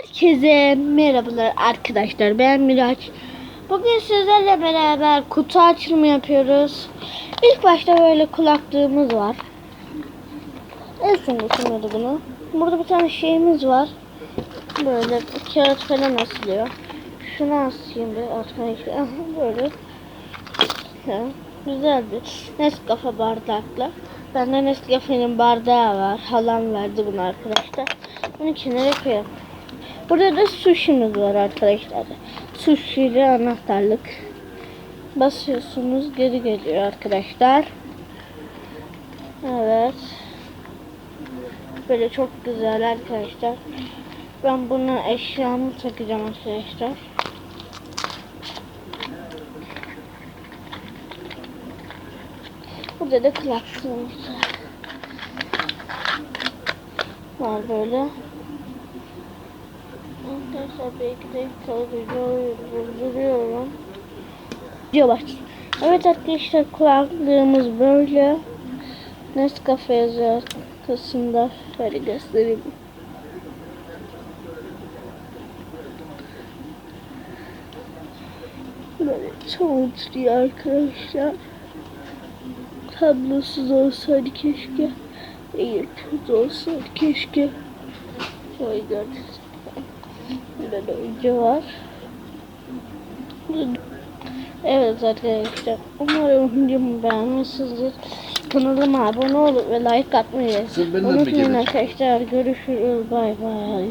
Herkese merhabalar arkadaşlar ben Miraç. Bugün sizlerle beraber kutu açılımı yapıyoruz. İlk başta böyle kulaklığımız var. En son getirmedi bunu. Burada bir tane şeyimiz var. Böyle kağıt falan asılıyor. Şunu asayım bir arkadaşlar. Aha, Böyle. Ha, güzel bir Nescafe bardakla. Bende Nescafe'nin bardağı var. Halam verdi bunu arkadaşlar. Bunu kenara koyalım. Burada da sushi'miz var arkadaşlar. Sushi ile anahtarlık. Basıyorsunuz geri geliyor arkadaşlar. Evet. Böyle çok güzel arkadaşlar. Ben bunu eşyamı takacağım arkadaşlar. Burada da kulaklığımız. Var böyle. Arkadaşlar belki de videoyu durduruyorum. Evet arkadaşlar kulaklığımız böyle. Nescafe yazıyor arkasında. Şöyle göstereyim. Böyle çalışıyor arkadaşlar. Kablosuz olsaydı keşke. Eğitimsiz olsaydı keşke. Şöyle gördünüz. Burada da var. Evet arkadaşlar. Umarım videomu beğenmişsinizdir. Kanalıma abone olup ve like atmayı unutmayın arkadaşlar. Görüşürüz. Bay bay.